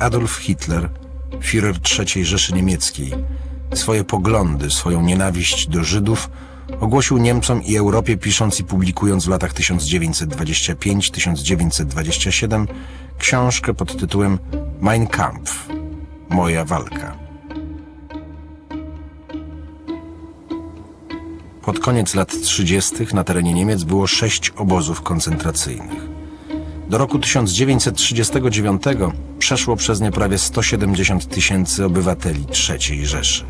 Adolf Hitler, Führer III Rzeszy Niemieckiej, swoje poglądy, swoją nienawiść do Żydów ogłosił Niemcom i Europie pisząc i publikując w latach 1925-1927 książkę pod tytułem Mein Kampf – Moja walka. Pod koniec lat 30. na terenie Niemiec było sześć obozów koncentracyjnych. Do roku 1939 przeszło przez nie prawie 170 tysięcy obywateli III Rzeszy.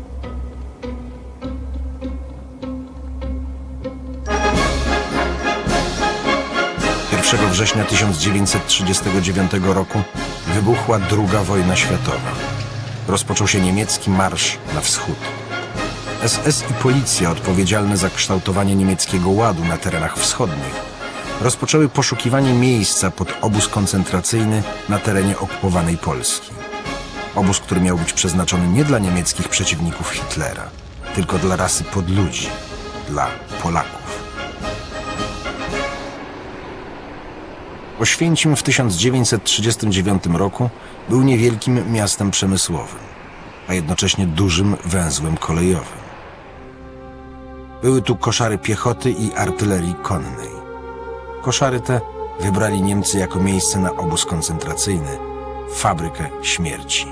Września 1939 roku wybuchła II wojna światowa. Rozpoczął się niemiecki marsz na wschód. SS i policja odpowiedzialne za kształtowanie niemieckiego ładu na terenach wschodnich rozpoczęły poszukiwanie miejsca pod obóz koncentracyjny na terenie okupowanej Polski. Obóz, który miał być przeznaczony nie dla niemieckich przeciwników Hitlera, tylko dla rasy podludzi, dla Polaków. Oświęcim w 1939 roku był niewielkim miastem przemysłowym, a jednocześnie dużym węzłem kolejowym. Były tu koszary piechoty i artylerii konnej. Koszary te wybrali Niemcy jako miejsce na obóz koncentracyjny, fabrykę śmierci.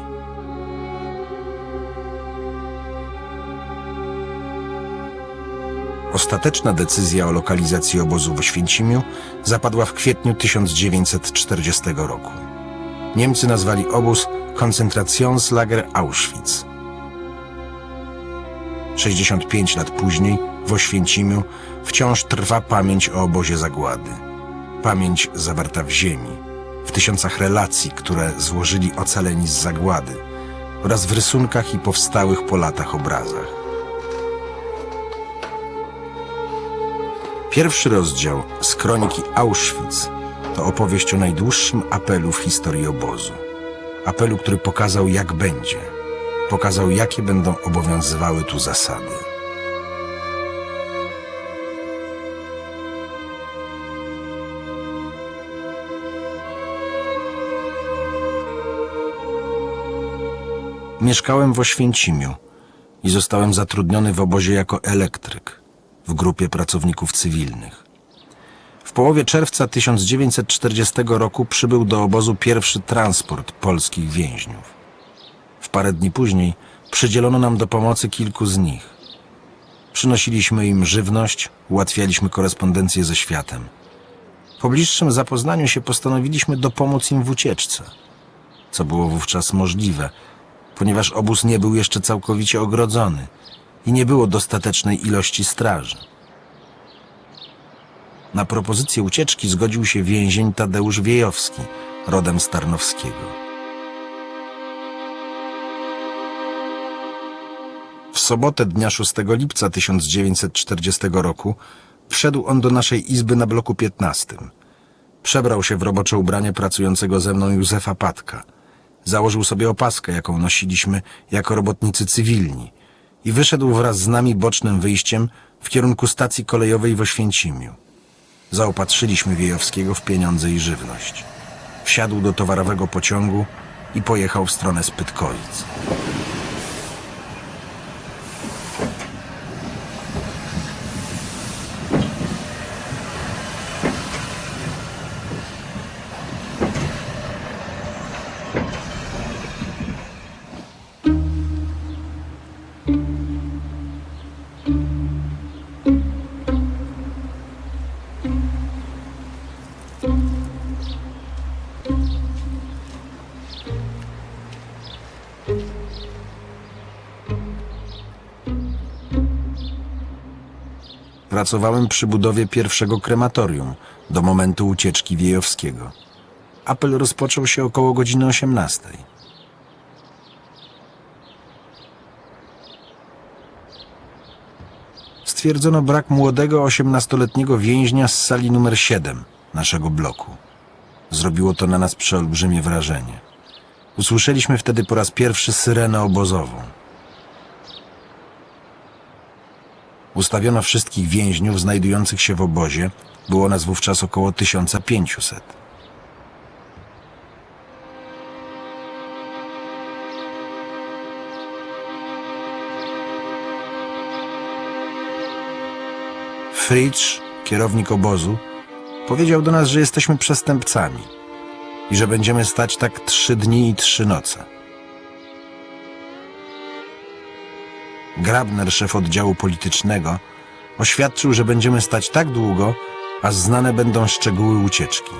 Ostateczna decyzja o lokalizacji obozu w Oświęcimiu zapadła w kwietniu 1940 roku. Niemcy nazwali obóz Konzentrationslager Auschwitz. 65 lat później w Oświęcimiu wciąż trwa pamięć o obozie zagłady. Pamięć zawarta w ziemi, w tysiącach relacji, które złożyli ocaleni z zagłady oraz w rysunkach i powstałych po latach obrazach. Pierwszy rozdział z kroniki Auschwitz to opowieść o najdłuższym apelu w historii obozu. Apelu, który pokazał jak będzie. Pokazał jakie będą obowiązywały tu zasady. Mieszkałem w Oświęcimiu i zostałem zatrudniony w obozie jako elektryk w grupie pracowników cywilnych. W połowie czerwca 1940 roku przybył do obozu pierwszy transport polskich więźniów. W parę dni później przydzielono nam do pomocy kilku z nich. Przynosiliśmy im żywność, ułatwialiśmy korespondencję ze światem. Po bliższym zapoznaniu się postanowiliśmy dopomóc im w ucieczce, co było wówczas możliwe, ponieważ obóz nie był jeszcze całkowicie ogrodzony i nie było dostatecznej ilości straży. Na propozycję ucieczki zgodził się więzień Tadeusz Wiejowski, rodem z Tarnowskiego. W sobotę dnia 6 lipca 1940 roku wszedł on do naszej izby na bloku 15. Przebrał się w robocze ubranie pracującego ze mną Józefa Patka. Założył sobie opaskę, jaką nosiliśmy jako robotnicy cywilni i wyszedł wraz z nami bocznym wyjściem w kierunku stacji kolejowej w Oświęcimiu. Zaopatrzyliśmy Wiejowskiego w pieniądze i żywność. Wsiadł do towarowego pociągu i pojechał w stronę Spytkowic. Pracowałem przy budowie pierwszego krematorium do momentu ucieczki Wiejowskiego. Apel rozpoczął się około godziny 18. Stwierdzono brak młodego 18-letniego więźnia z sali numer 7 naszego bloku. Zrobiło to na nas przeolbrzymie wrażenie. Usłyszeliśmy wtedy po raz pierwszy syrenę obozową. Ustawiono wszystkich więźniów znajdujących się w obozie. Było nas wówczas około 1500. Fritsch, kierownik obozu, powiedział do nas, że jesteśmy przestępcami – i że będziemy stać tak trzy dni i trzy noce. Grabner, szef oddziału politycznego, oświadczył, że będziemy stać tak długo, aż znane będą szczegóły ucieczki.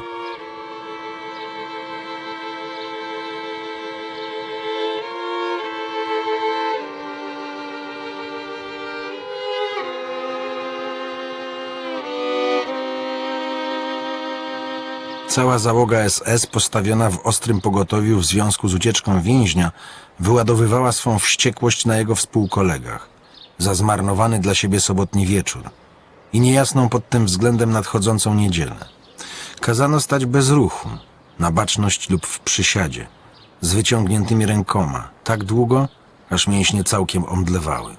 Cała załoga SS, postawiona w ostrym pogotowiu w związku z ucieczką więźnia, wyładowywała swą wściekłość na jego współkolegach za zmarnowany dla siebie sobotni wieczór i niejasną pod tym względem nadchodzącą niedzielę. Kazano stać bez ruchu, na baczność lub w przysiadzie, z wyciągniętymi rękoma, tak długo, aż mięśnie całkiem omdlewały.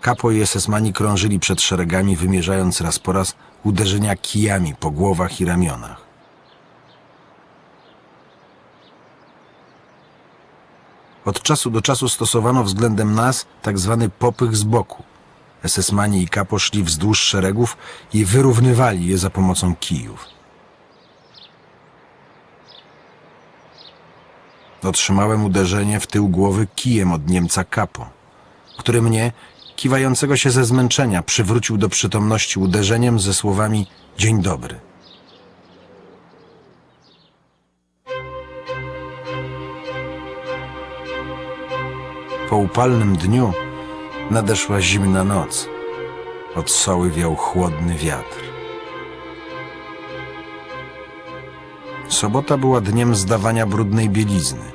Kapo i esesmani krążyli przed szeregami, wymierzając raz po raz uderzenia kijami po głowach i ramionach. Od czasu do czasu stosowano względem nas tak zwany popych z boku. Esesmani i kapo szli wzdłuż szeregów i wyrównywali je za pomocą kijów. Otrzymałem uderzenie w tył głowy kijem od Niemca kapo, który mnie, kiwającego się ze zmęczenia, przywrócił do przytomności uderzeniem ze słowami Dzień dobry. Po upalnym dniu nadeszła zimna noc. Od soły wiał chłodny wiatr. Sobota była dniem zdawania brudnej bielizny.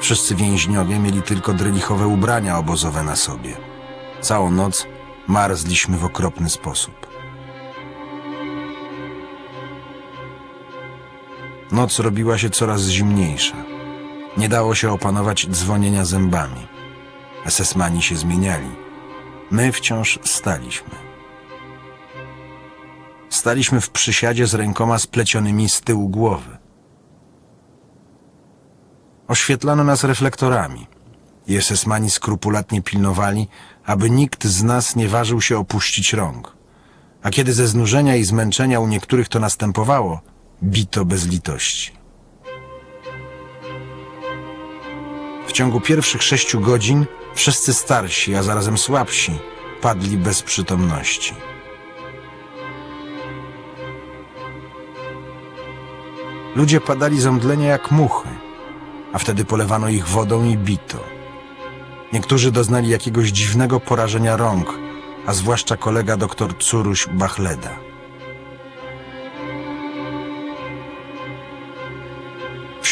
Wszyscy więźniowie mieli tylko drylichowe ubrania obozowe na sobie. Całą noc marzliśmy w okropny sposób. Noc robiła się coraz zimniejsza. Nie dało się opanować dzwonienia zębami. Esesmani się zmieniali. My wciąż staliśmy. Staliśmy w przysiadzie z rękoma splecionymi z tyłu głowy. Oświetlano nas reflektorami. I esesmani skrupulatnie pilnowali, aby nikt z nas nie ważył się opuścić rąk. A kiedy ze znużenia i zmęczenia u niektórych to następowało, bito bez litości. W ciągu pierwszych sześciu godzin wszyscy starsi, a zarazem słabsi, padli bez przytomności. Ludzie padali z omdlenia jak muchy, a wtedy polewano ich wodą i bito. Niektórzy doznali jakiegoś dziwnego porażenia rąk, a zwłaszcza kolega dr Curuś Bachleda.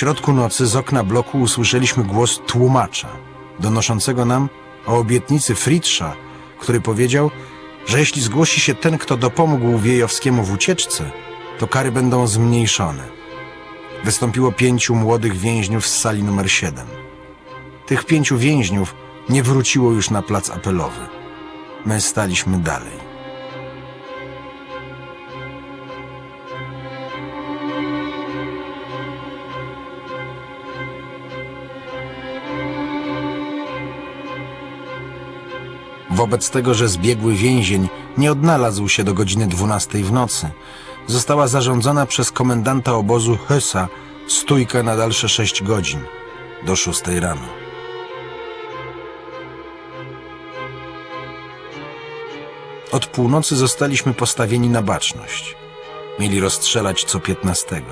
Środku nocy z okna bloku usłyszeliśmy głos tłumacza, donoszącego nam o obietnicy Fritzscha, który powiedział, że jeśli zgłosi się ten, kto dopomógł Wiejowskiemu w ucieczce, to kary będą zmniejszone. Wystąpiło pięciu młodych więźniów z sali numer 7. Tych pięciu więźniów nie wróciło już na plac apelowy. My staliśmy dalej. Wobec tego, że zbiegły więzień nie odnalazł się do godziny 12 w nocy, została zarządzona przez komendanta obozu Hösa stójka na dalsze 6 godzin, do 6 rano. Od północy zostaliśmy postawieni na baczność. Mieli rozstrzelać co 15.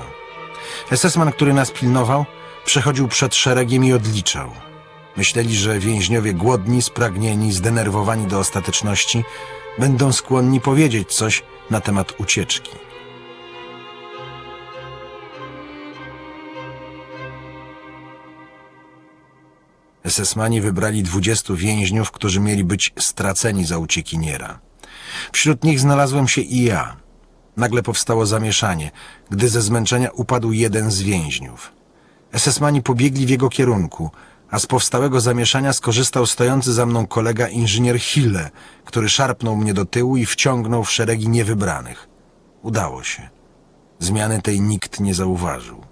SS-man, który nas pilnował, przechodził przed szeregiem i odliczał. Myśleli, że więźniowie głodni, spragnieni, zdenerwowani do ostateczności będą skłonni powiedzieć coś na temat ucieczki. SS-mani wybrali 20 więźniów, którzy mieli być straceni za uciekiniera. Wśród nich znalazłem się i ja. Nagle powstało zamieszanie, gdy ze zmęczenia upadł jeden z więźniów. SS-mani pobiegli w jego kierunku, a z powstałego zamieszania skorzystał stojący za mną kolega inżynier Hille, który szarpnął mnie do tyłu i wciągnął w szeregi niewybranych. Udało się. Zmiany tej nikt nie zauważył.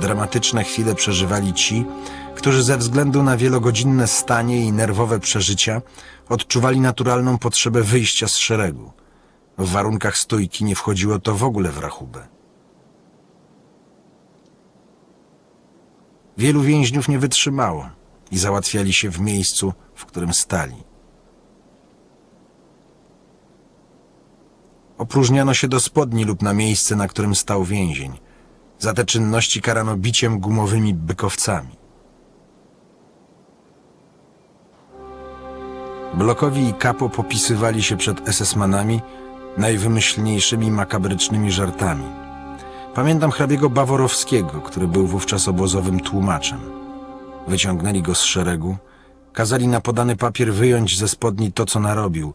Dramatyczne chwile przeżywali ci, którzy ze względu na wielogodzinne stanie i nerwowe przeżycia odczuwali naturalną potrzebę wyjścia z szeregu. W warunkach stójki nie wchodziło to w ogóle w rachubę. Wielu więźniów nie wytrzymało i załatwiali się w miejscu, w którym stali. Opróżniano się do spodni lub na miejsce, na którym stał więzień. Za te czynności karano biciem gumowymi bykowcami. Blokowi i Kapo popisywali się przed SS-manami najwymyślniejszymi makabrycznymi żartami. Pamiętam hrabiego Baworowskiego, który był wówczas obozowym tłumaczem. Wyciągnęli go z szeregu, kazali na podany papier wyjąć ze spodni to, co narobił,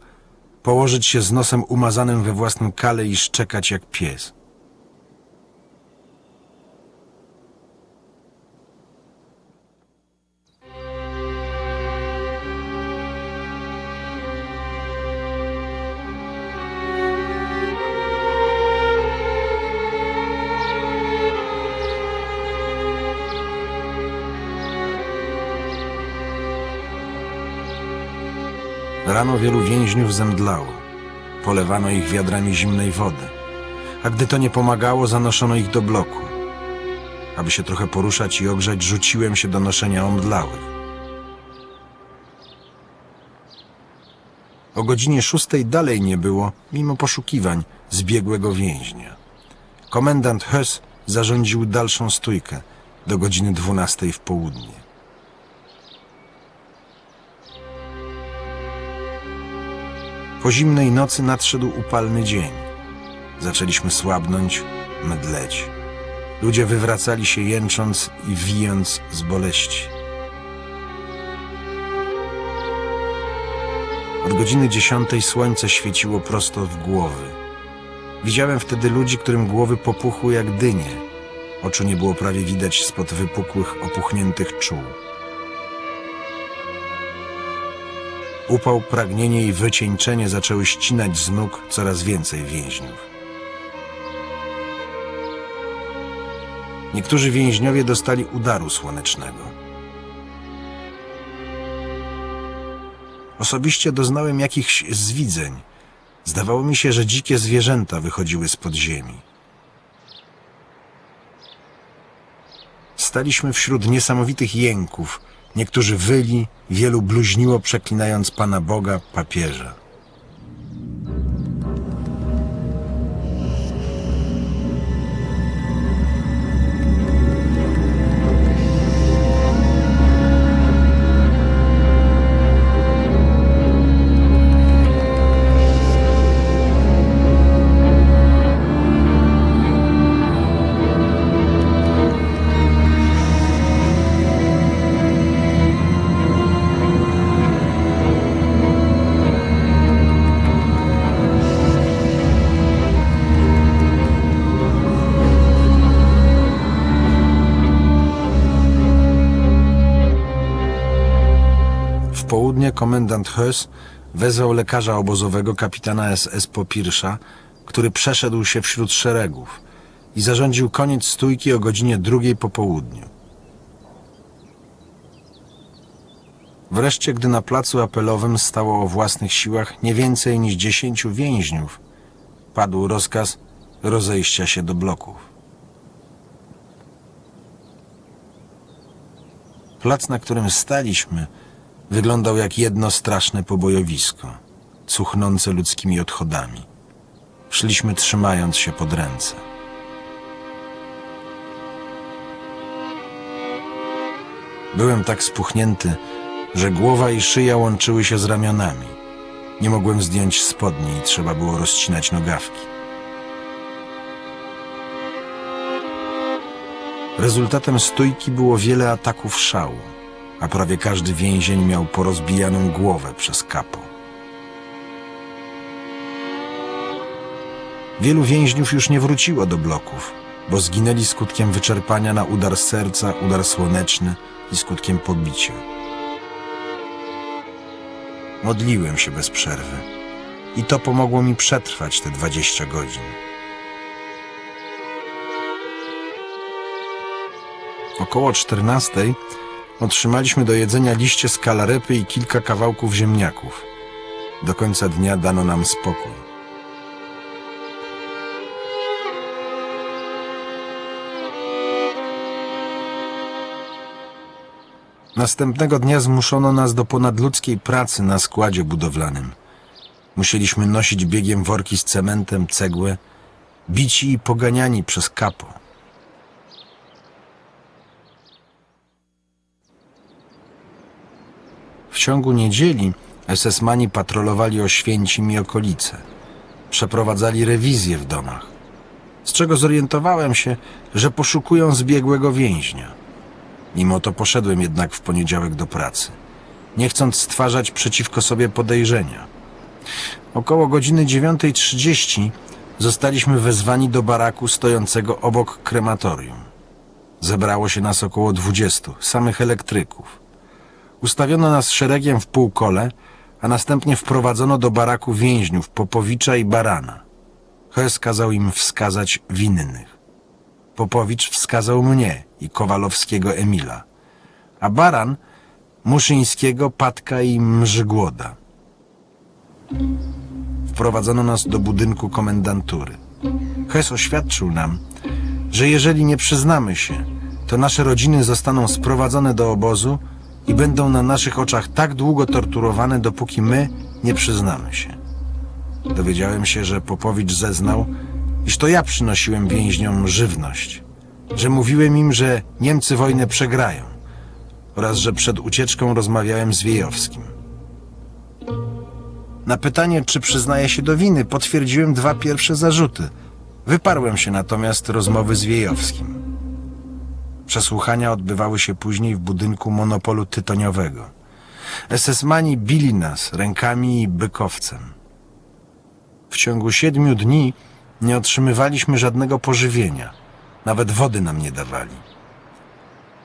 położyć się z nosem umazanym we własnym kale i szczekać jak pies. Rano wielu więźniów zemdlało. Polewano ich wiadrami zimnej wody. A gdy to nie pomagało, zanoszono ich do bloku. Aby się trochę poruszać i ogrzać, rzuciłem się do noszenia omdlałych. O godzinie szóstej dalej nie było, mimo poszukiwań, zbiegłego więźnia. Komendant Höss zarządził dalszą stójkę do godziny dwunastej w południe. Po zimnej nocy nadszedł upalny dzień. Zaczęliśmy słabnąć, mdleć. Ludzie wywracali się jęcząc i wijąc z boleści. Od godziny dziesiątej słońce świeciło prosto w głowy. Widziałem wtedy ludzi, którym głowy popuchły jak dynie. Oczu nie było prawie widać spod wypukłych, opuchniętych czuł. Upał, pragnienie i wycieńczenie zaczęły ścinać z nóg coraz więcej więźniów. Niektórzy więźniowie dostali udaru słonecznego. Osobiście doznałem jakichś zwidzeń. Zdawało mi się, że dzikie zwierzęta wychodziły z podziemi. Staliśmy wśród niesamowitych jęków. Niektórzy wyli, wielu bluźniło, przeklinając Pana Boga, papieża. Południe komendant Höss wezwał lekarza obozowego kapitana SS Popirsza, który przeszedł się wśród szeregów i zarządził koniec stójki o godzinie drugiej po południu. Wreszcie, gdy na placu apelowym stało o własnych siłach nie więcej niż dziesięciu więźniów, padł rozkaz rozejścia się do bloków. Plac, na którym staliśmy, wyglądał jak jedno straszne pobojowisko, cuchnące ludzkimi odchodami. Szliśmy trzymając się pod ręce. Byłem tak spuchnięty, że głowa i szyja łączyły się z ramionami. Nie mogłem zdjąć spodni i trzeba było rozcinać nogawki. Rezultatem stójki było wiele ataków szału, a prawie każdy więzień miał porozbijaną głowę przez kapo. Wielu więźniów już nie wróciło do bloków, bo zginęli skutkiem wyczerpania na udar serca, udar słoneczny i skutkiem pobicia. Modliłem się bez przerwy i to pomogło mi przetrwać te 20 godzin. Około 14 otrzymaliśmy do jedzenia liście z kalarepy i kilka kawałków ziemniaków. Do końca dnia dano nam spokój. Następnego dnia zmuszono nas do ponadludzkiej pracy na składzie budowlanym. Musieliśmy nosić biegiem worki z cementem, cegłę, bici i poganiani przez kapo. W ciągu niedzieli SS-mani patrolowali Oświęcim i okolice. Przeprowadzali rewizje w domach. Z czego zorientowałem się, że poszukują zbiegłego więźnia. Mimo to poszedłem jednak w poniedziałek do pracy, nie chcąc stwarzać przeciwko sobie podejrzenia. Około godziny 9.30 zostaliśmy wezwani do baraku stojącego obok krematorium. Zebrało się nas około 20, samych elektryków. Ustawiono nas szeregiem w półkole, a następnie wprowadzono do baraku więźniów Popowicza i Barana. Hes kazał im wskazać winnych. Popowicz wskazał mnie i Kowalowskiego Emila, a Baran Muszyńskiego, Patka i Mrzygłoda. Wprowadzono nas do budynku komendantury. Hes oświadczył nam, że jeżeli nie przyznamy się, to nasze rodziny zostaną sprowadzone do obozu i będą na naszych oczach tak długo torturowane, dopóki my nie przyznamy się. Dowiedziałem się, że Popowicz zeznał, iż to ja przynosiłem więźniom żywność, że mówiłem im, że Niemcy wojnę przegrają oraz że przed ucieczką rozmawiałem z Wiejowskim. Na pytanie, czy przyznaję się do winy, potwierdziłem dwa pierwsze zarzuty. Wyparłem się natomiast rozmowy z Wiejowskim. Przesłuchania odbywały się później w budynku monopolu tytoniowego. SS-mani bili nas rękami i bykowcem. W ciągu siedmiu dni nie otrzymywaliśmy żadnego pożywienia. Nawet wody nam nie dawali.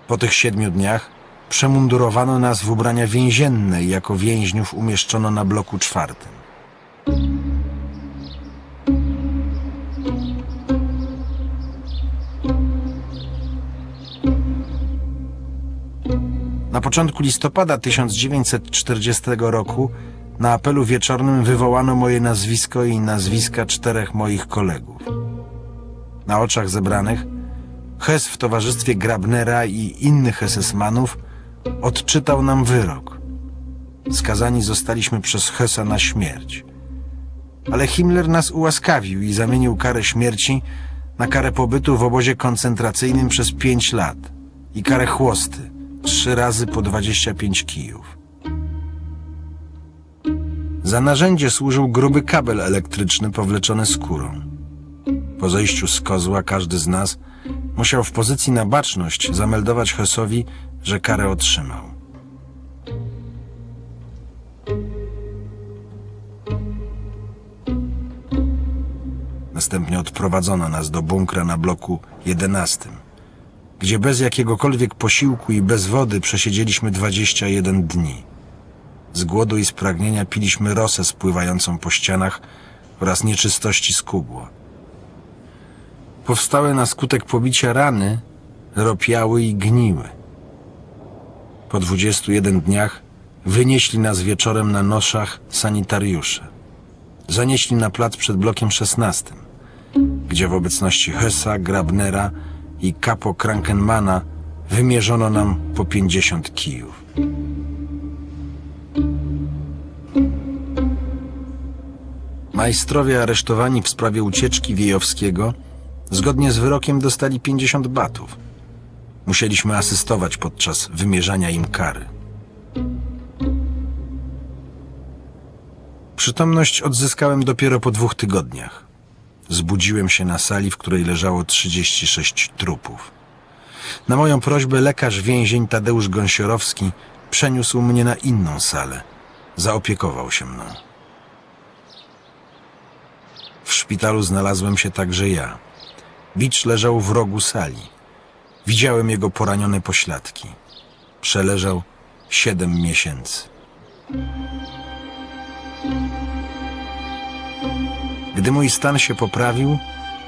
Po tych siedmiu dniach przemundurowano nas w ubrania więzienne i jako więźniów umieszczono na bloku czwartym. Początku listopada 1940 roku na apelu wieczornym wywołano moje nazwisko i nazwiska czterech moich kolegów. Na oczach zebranych Hess w towarzystwie Grabnera i innych SS-manów odczytał nam wyrok. Skazani zostaliśmy przez Hessa na śmierć. Ale Himmler nas ułaskawił i zamienił karę śmierci na karę pobytu w obozie koncentracyjnym przez pięć lat i karę chłosty, trzy razy po 25 kijów. Za narzędzie służył gruby kabel elektryczny powleczony skórą. Po zejściu z kozła każdy z nas musiał w pozycji na baczność zameldować Hessowi, że karę otrzymał. Następnie odprowadzono nas do bunkra na bloku 11, gdzie bez jakiegokolwiek posiłku i bez wody przesiedzieliśmy 21 dni. Z głodu i spragnienia piliśmy rosę spływającą po ścianach oraz nieczystości z kubła. Powstałe na skutek pobicia rany ropiały i gniły. Po 21 dniach wynieśli nas wieczorem na noszach sanitariusze. Zanieśli na plac przed blokiem 16, gdzie w obecności Hessa, Grabnera i Kapo Krankenmana wymierzono nam po 50 kijów. Majstrowie aresztowani w sprawie ucieczki Wiejowskiego zgodnie z wyrokiem dostali 50 batów. Musieliśmy asystować podczas wymierzania im kary. Przytomność odzyskałem dopiero po dwóch tygodniach. Zbudziłem się na sali, w której leżało 36 trupów. Na moją prośbę lekarz więzień Tadeusz Gąsiorowski przeniósł mnie na inną salę. Zaopiekował się mną. W szpitalu znalazłem się także ja. Bicz leżał w rogu sali. Widziałem jego poranione pośladki. Przeleżał siedem miesięcy. Gdy mój stan się poprawił,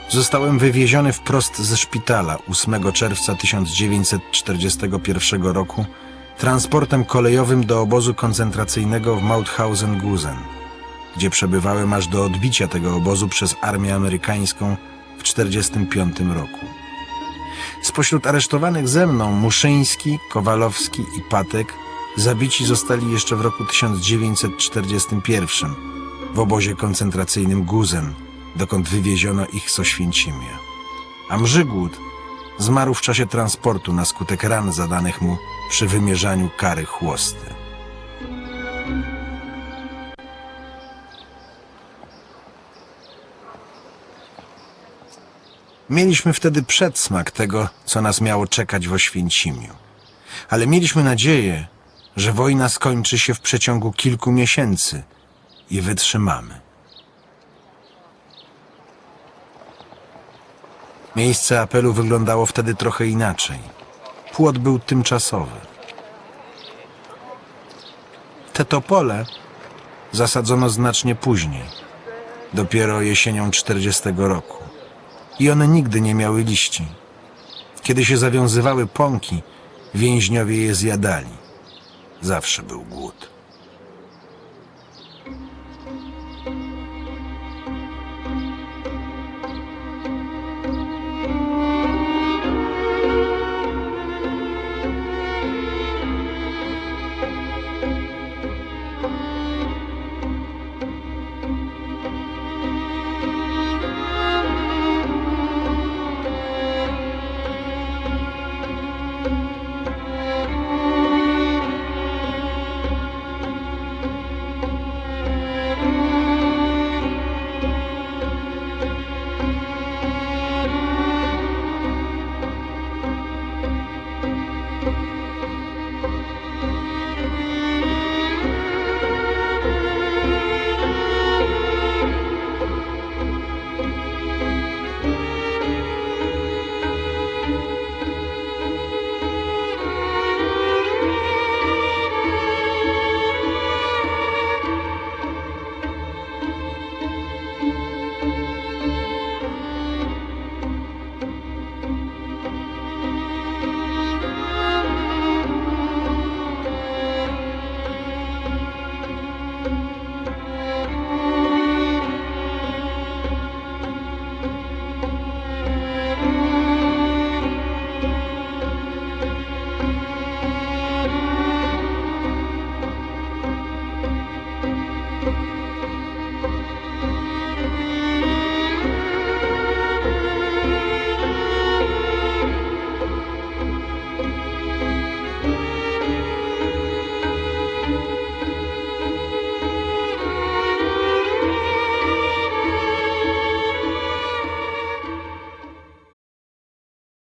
Zostałem wywieziony wprost ze szpitala 8 czerwca 1941 roku transportem kolejowym do obozu koncentracyjnego w Mauthausen-Gusen, gdzie przebywałem aż do odbicia tego obozu przez armię amerykańską w 1945 roku. Spośród aresztowanych ze mną Muszyński, Kowalowski i Patek zabici zostali jeszcze w roku 1941 w obozie koncentracyjnym Guzen, dokąd wywieziono ich z Oświęcimia. A Mrzygłód zmarł w czasie transportu na skutek ran zadanych mu przy wymierzaniu kary chłosty. Mieliśmy wtedy przedsmak tego, co nas miało czekać w Oświęcimiu. Ale mieliśmy nadzieję, że wojna skończy się w przeciągu kilku miesięcy i wytrzymamy. Miejsce apelu wyglądało wtedy trochę inaczej. Płot był tymczasowy. Te topole zasadzono znacznie później, dopiero jesienią 40 roku. I one nigdy nie miały liści. Kiedy się zawiązywały pąki, więźniowie je zjadali. Zawsze był głód.